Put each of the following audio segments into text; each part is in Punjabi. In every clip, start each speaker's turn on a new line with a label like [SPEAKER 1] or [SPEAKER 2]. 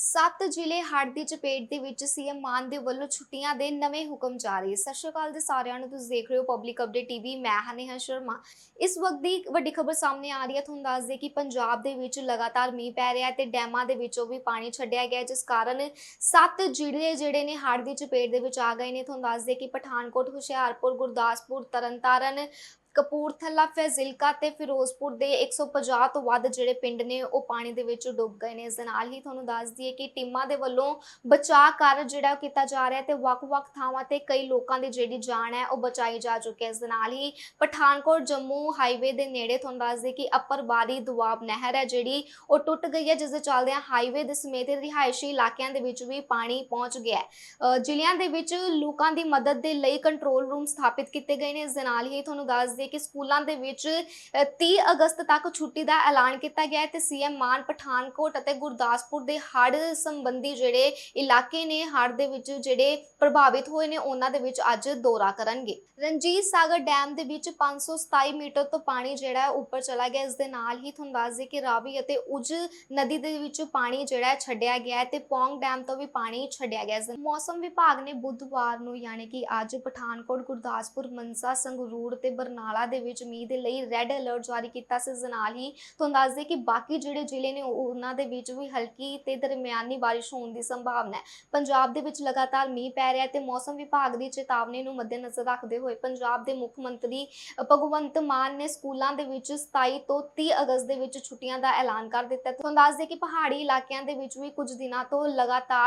[SPEAKER 1] ਸੱਤ ਜ਼ਿਲ੍ਹੇ ਹੜ੍ਹ ਦੀ ਚਪੇਟ ਦੇ ਵਿੱਚ ਸੀਐਮ ਮਾਨ ਦੇ ਵੱਲੋਂ ਛੁੱਟੀਆਂ ਦੇ ਨਵੇਂ ਹੁਕਮ ਜਾਰੀ। ਸਤਿ ਸ਼੍ਰੀ ਅਕਾਲ ਦੇ ਸਾਰਿਆਂ ਨੂੰ, ਤੁਸੀਂ ਦੇਖ ਰਹੇ ਹੋ ਪਬਲਿਕ ਅਪਡੇਟ ਟੀਵੀ ਮੈਂ ਹਾਂ ਨੇਹਾ ਸ਼ਰਮਾ। ਇਸ ਵਕਤ ਦੀ ਵੱਡੀ ਖਬਰ ਸਾਹਮਣੇ ਆ ਰਹੀ ਹੈ। ਤੁਹਾਨੂੰ ਦੱਸ ਦੇ ਕਿ ਪੰਜਾਬ ਦੇ ਵਿੱਚ ਲਗਾਤਾਰ ਮੀਂਹ ਪੈ ਰਿਹਾ ਹੈ ਤੇ ਡੈਮਾਂ ਦੇ ਵਿੱਚੋਂ ਵੀ ਪਾਣੀ ਛੱਡਿਆ ਗਿਆ ਜਿਸ ਕਾਰਨ ਸੱਤ ਜ਼ਿਲ੍ਹੇ ਜਿਹੜੇ ਨੇ ਹੜ੍ਹ ਦੀ ਚਪੇਟ ਦੇ ਵਿੱਚ ਆ ਗਏ ਨੇ। ਤੁਹਾਨੂੰ ਦੱਸ ਦੇ ਕਿ ਪਠਾਨਕੋਟ, ਹੁਸ਼ਿਆਰਪੁਰ, ਗੁਰਦਾਸਪੁਰ, ਤਰਨਤਾਰਨ ਕਪੂਰਥਲਾ, ਫੈਜ਼ਿਲਕਾ ਤੇ ਫਿਰੋਜ਼ਪੁਰ ਦੇ 150 ਤੋਂ ਵੱਧ ਜਿਹੜੇ ਪਿੰਡ ਨੇ, ਉਹ ਪਾਣੀ ਦੇ ਵਿੱਚ ਡੁੱਬ ਗਏ ਨੇ। ਇਸ ਦੇ ਨਾਲ ਹੀ ਤੁਹਾਨੂੰ ਦੱਸ ਦਈਏ ਕਿ ਟੀਮਾਂ ਦੇ ਵੱਲੋਂ ਬਚਾਅ ਕਾਰਜ ਜਿਹੜਾ ਉਹ ਕੀਤਾ ਜਾ ਰਿਹਾ ਹੈ ਤੇ ਵੱਖ-ਵੱਖ ਥਾਵਾਂ ਤੇ ਕਈ ਲੋਕਾਂ ਦੀ ਜਿਹੜੀ ਜਾਨ ਹੈ, ਉਹ ਬਚਾਈ ਜਾ ਚੁੱਕੀ ਹੈ। ਇਸ ਦੇ ਨਾਲ ਹੀ ਪਠਾਨਕੋਟ, ਜੰਮੂ ਹਾਈਵੇ ਦੇ ਨੇੜੇ ਤੁਹਾਨੂੰ ਦੱਸ ਦਈਏ ਕਿ ਅਪਰ ਬਾਰੀ ਦੁਆਬ ਨਹਿਰ ਹੈ ਜਿਹੜੀ, ਉਹ ਟੁੱਟ ਗਈ ਹੈ, ਜਿਸ ਦੇ ਚੱਲਦਿਆਂ ਹਾਈਵੇ ਦੇ ਸਮੇਤ ਰਿਹਾਇਸ਼ੀ ਇਲਾਕਿਆਂ ਦੇ ਵਿੱਚ ਵੀ ਪਾਣੀ ਪਹੁੰਚ ਗਿਆ ਹੈ। ਜ਼ਿਲ੍ਹਿਆਂ ਦੇ ਵਿੱਚ ਲੋਕਾਂ ਦੀ ਮਦਦ ਦੇ ਲਈ ਕੰਟਰੋਲ ਰੂਮ ਸਥਾਪਿਤ ਕੀਤੇ ਗਏ ਨੇ। ਇਸ ਦੇ ਨਾਲ ਹੀ ਤੁਹਾਨੂੰ ਦੱਸ ਦਈਏ ਕਿ ਸਕੂਲਾਂ ਦੇ ਵਿੱਚ ਅ, 30 ਅਗਸਤ ਤੱਕ ਛੁੱਟੀ ਦਾ ਐਲਾਨ ਕੀਤਾ ਗਿਆ ਹੈ ਤੇ ਸੀਐਮ ਮਾਨ ਪਠਾਨਕੋਟ ਅਤੇ ਗੁਰਦਾਸਪੁਰ ਦੇ ਹੜ੍ਹ ਸੰਬੰਧੀ ਜਿਹੜੇ ਇਲਾਕੇ ਨੇ ਹੜ੍ਹ ਦੇ ਵਿੱਚ ਜਿਹੜੇ ਪ੍ਰਭਾਵਿਤ ਹੋਏ ਨੇ ਉਹਨਾਂ ਦੇ ਵਿੱਚ ਅੱਜ ਦੌਰਾ ਕਰਨਗੇ। ਰਣਜੀਤ ਸਾਗਰ ਡੈਮ ਦੇ ਵਿੱਚ 527 ਮੀਟਰ ਤੋਂ ਪਾਣੀ ਜਿਹੜਾ ਹੈ ਉੱਪਰ ਚਲਾ ਗਿਆ। ਇਸ ਦੇ ਨਾਲ ਹੀ ਤੁਹਾਨੂੰ ਦੱਸ ਦਈਏ ਕਿ ਰਾਵੀ ਅਤੇ ਉਜ ਨਦੀ ਦੇ ਵਿੱਚ ਪਾਣੀ ਜਿਹੜਾ ਛੱਡਿਆ ਗਿਆ ਤੇ ਪੌਂਗ ਡੈਮ ਤੋਂ ਵੀ ਪਾਣੀ ਛੱਡਿਆ ਗਿਆ। ਹੈ ਮੌਸਮ ਵਿਭਾਗ ਨੇ ਬੁੱਧਵਾਰ ਨੂੰ ਯਾਨੀ ਕਿ ਅੱਜ ਪਠਾਨਕੋਟ ਗੁਰਦਾਸਪੁਰ ਮਨਸਾ ਸੰਗਰੂਰ ਤੇ ਬਰਨਾਲਾ ਦੇ ਵਿੱਚ ਮੀਂਹ ਦੇ ਲਈ ਰੈੱਡ ਅਲਰਟ ਜਾਰੀ ਕੀਤਾ ਸੀ। ਨਾਲ ਹੀ ਤੁਹਾਨੂੰ ਦੱਸ ਦਈਏ ਕਿ ਬਾਕੀ ਜਿਹੜੇ ਜ਼ਿਲ੍ਹੇ ਨੇ ਉਹਨਾਂ ਦੇ ਵਿੱਚ ਵੀ ਹਲਕੀ ਤੇ ਦਰਮਿਆਨੀ ਬਾਰਿਸ਼ ਹੋਣ ਦੀ ਸੰਭਾਵਨਾ ਹੈ। ਪੰਜਾਬ ਦੇ ਵਿੱਚ ਲਗਾਤਾਰ ਮੀਂਹ ਪੈ ਰਿਹਾ ਤੇ ਮੌਸਮ ਵਿਭਾਗ ਦੀ ਚੇਤਾਵਨੀ ਨੂੰ ਮੱਦੇਨਜ਼ਰ ਰੱਖਦੇ ਹੋਏ ਪੰਜਾਬ ਦੇ ਮੁੱਖ ਮੰਤਰੀ ਭਗਵੰਤ ਮਾਨ ਨੇ ਸਕੂਲਾਂ ਦੇ ਵਿੱਚ 27 ਤੋਂ 30 ਅਗਸਤ ਦੇ ਵਿੱਚ ਛੁੱਟੀਆਂ ਦਾ ਐਲਾਨ ਕਰ ਦਿੱਤਾ ਤੁਹਾਨੂੰ ਦੱਸ ਦਈਏ ਕਿ ਪਹਾੜੀ ਇਲਾਕਿਆਂ ਦੇ ਵਿੱਚ ਵੀ ਕੁਝ ਦਿਨਾਂ ਤੋਂ ਲਗਾਤਾਰ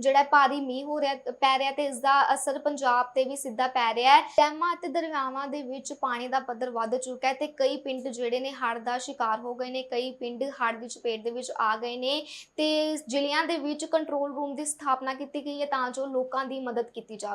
[SPEAKER 1] ਜਿਹੜਾ ਭਾਰੀ ਮੀਂਹ ਹੋ ਰਿਹਾ, ਪੈ ਰਿਹਾ ਤੇ ਇਸ ਦਾ ਅਸਰ ਪੰਜਾਬ ਤੇ ਵੀ ਸਿੱਧਾ ਪੈ ਰਿਹਾ ਹੈ। ਡੈਮਾਂ ਅਤੇ ਦਰਿਆਵਾਂ ਦੇ ਵਿੱਚ ਪਾਣੀ ਪਾਣੀ ਦਾ ਪੱਧਰ ਵੱਧ ਚੁੱਕਾ ਹੈ ਤੇ ਕਈ ਪਿੰਡ ਜਿਹੜੇ ਨੇ ਹੜ੍ਹ ਦਾ ਸ਼ਿਕਾਰ ਹੋ ਗਏ ਨੇ, ਕਈ ਪਿੰਡ ਹੜ੍ਹ ਦੀ ਚਪੇਟ ਦੇ ਵਿੱਚ ਆ ਗਏ ਨੇ ਤੇ ਜ਼ਿਲ੍ਹਿਆਂ ਦੇ ਵਿੱਚ ਕੰਟਰੋਲ ਰੂਮ ਦੀ ਸਥਾਪਨਾ ਕੀਤੀ ਗਈ ਹੈ ਤਾਂ ਜੋ ਲੋਕਾਂ ਦੀ ਮਦਦ ਕੀਤੀ ਜਾਵੇ।